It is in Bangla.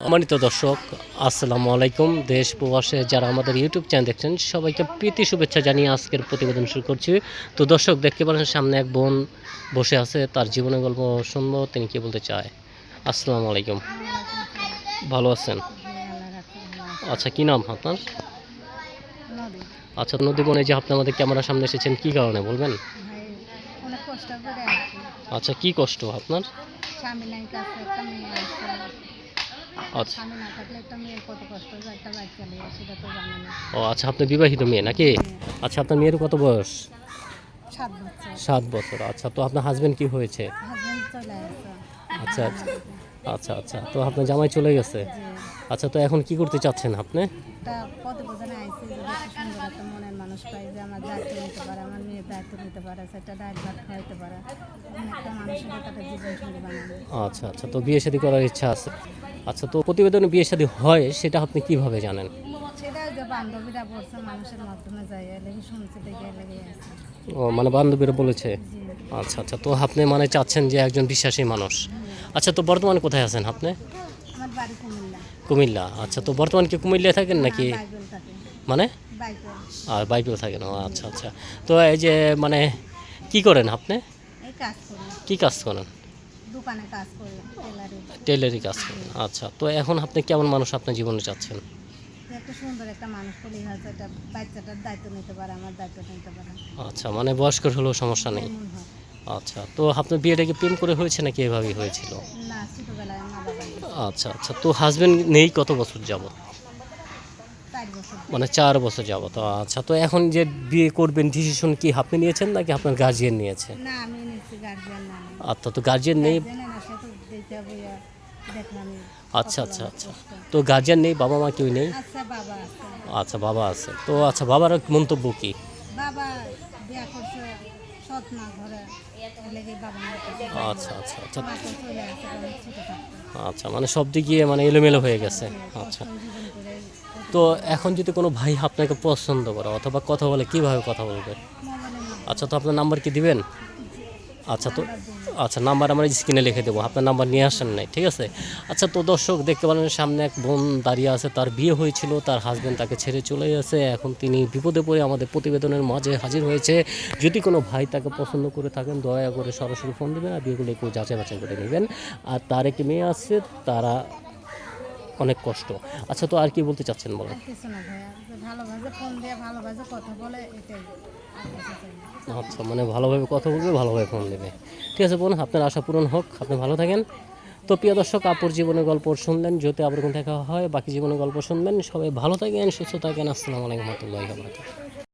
সম্মানিত দর্শক আসসালামু আলাইকুম। দেশ প্রবাসে যারা আমাদের ইউটিউব চ্যানেল দেখছেন সবাইকে প্রীতি শুভেচ্ছা জানিয়ে আজকের প্রতিবেদন শুরু করছি। তো দর্শক দেখতে পাচ্ছেন সামনে এক বোন বসে আছে তার জীবনের গল্প শুনব তিনি কি বলতে চায়? আসসালামু আলাইকুম। ভালো আছেন? আচ্ছা কি নাম আপনার? আচ্ছা নদী বনে যে আপনি আমাদের ক্যামেরার সামনে এসেছেন কি কারণে বলবেন? আচ্ছা কি কষ্ট আপনার স্বামী নাই কাছে একটা মেয়ে আছে আচ্ছা। স্বামী না থাকলে একটা মেয়ের কত কষ্ট হয় একটা বাচ্চা নিয়ে সেটা তো জানে না ও আচ্ছা আপনি বিবাহিত মেয়ে নাকি? আচ্ছা আপনার মেয়ের কত বয়স? সাত বছর। সাত বছর আচ্ছা তো আপনার হাজবেন্ড কি হয়েছে? হাজবেন্ড চলে আসছে। আচ্ছা আচ্ছা আচ্ছা আচ্ছা তো আপনার জামাই চলে গেছে? আচ্ছা তো এখন কি করতে চাচ্ছেন আপনি? একটা কত বোঝানো আইসি যে বেশি সুন্দর একটা মনের মানুষ পাই যে আমার দায়িত্ব নিতে পারে আমার মেয়ের দায়িত্ব নিতে পারে সেটা ডায়েট ভাত খাওয়াইতে পারে। এমন একটা মানুষের তাকে জীবন সঙ্গী বানাবে। আচ্ছা আচ্ছা তো বিয়ে শাদী করার ইচ্ছা আছে। আচ্ছা তো প্রতিবেদনে বিয়ে শাদী হয় সেটা আপনি কীভাবে জানেন? ও মানে বান্ধবীরা বলেছে? আচ্ছা আচ্ছা তো আপনি মানে চাচ্ছেন যে একজন বিশ্বাসী মানুষ। আচ্ছা তো বর্তমানে কোথায় আছেন আপনি? কুমিল্লা। আচ্ছা তো বর্তমানে কি কুমিল্লায় থাকেন নাকি? মানে? আর বাইকেও থাকেন ও আচ্ছা আচ্ছা। তো এই যে মানে কি করেন আপনি? কি কাজ করেন? দোকানে কাজ টেলারি টেলারি কাজ করেন আচ্ছা। তো এখন আপনি কেমন মানুষ আপনার জীবনে চাচ্ছেন একটা সুন্দর একটা মানুষ পেলেই হয়তো একটা বাচ্চাটার দায়িত্ব নিতে পারে আমার দায়িত্ব নিতে পারে। আচ্ছা মানে বয়স্কর হলেও সমস্যা নেই। এমন হয়। আচ্ছা তো আপনার বিয়েটা কি প্রেম করে হয়েছে নাকি এভাবেই হয়েছিল? না ছোটোবেলায় মা বাবা আচ্ছা আচ্ছা তো হাজবেন্ড নেই কত বছর যাবত মানে চার বছর যাবত। আচ্ছা তো এখন যে বিয়ে করবেন ডিসিশন কি আপনি নিয়েছেন নাকি আপনার গার্জিয়ান নিয়েছে? না আমি নিচ্ছি গার্জিয়ান না আচ্ছা তো গার্জিয়ান নেই দেখলাম আচ্ছা আচ্ছা আচ্ছা। তো গার্জিয়ান নেই বাবা মা কেউ নেই? আচ্ছা বাবা আছে। আচ্ছা তো আচ্ছা বাবার মন্তব্য কি? বাবা বিয়া করছে আচ্ছা আচ্ছা আচ্ছা। আচ্ছা মানে সব দিক দিয়ে মানে এলোমেলো হয়ে গেছে। আচ্ছা। জীবন করে তো এখন যদি কোনো ভাই আপনাকে পছন্দ করে, অথবা কথা বলে, কীভাবে কথা বলবে? আচ্ছা তো আপনার নাম্বার কি দিবেন? আচ্ছা তো আচ্ছা নাম্বার আমরা স্ক্রিনে লিখে দেবো, আপনার নাম্বার নিয়ে আসেন নাই, ঠিক আছে? আচ্ছা তো দর্শক, দেখতে পারেন, সামনে এক বোন দাঁড়িয়ে আছে, তার বিয়ে হয়েছিল, তার হাজব্যান্ড তাকে ছেড়ে চলে গেছে, এখন তিনি বিপদে পড়ে আমাদের প্রতিবেদনের মাঝে হাজির হয়েছে। যদি কোনো ভাই তাকে পছন্দ করে থাকেন, দয়া করে সরাসরি ফোন দেবেন, আর বিয়েগুলো একটু যাচাই বাছাই করে নেবেন। আর তার একটি মেয়ে আছে, তারা অনেক কষ্ট। আচ্ছা তো আর কি বলতে চাচ্ছেন ভালোভাবে ফোন দিয়ে ভালোভাবে কথা বলে এটাই। আচ্ছা মানে ভালোভাবে কথা বলবে ভালোভাবে ফোন দেবে ঠিক আছে বোন আপনার আশা পূরণ হোক আপনি ভালো থাকেন। তো প্রিয় দর্শক আপুর জীবনের গল্প শুনলেন যদি আবার কোনো দেখা হয় বাকি জীবনের গল্প শুনবেন। সবাই ভালো থাকেন সুস্থ থাকেন। আসসালামু আলাইকুম রহমতুল্লাহ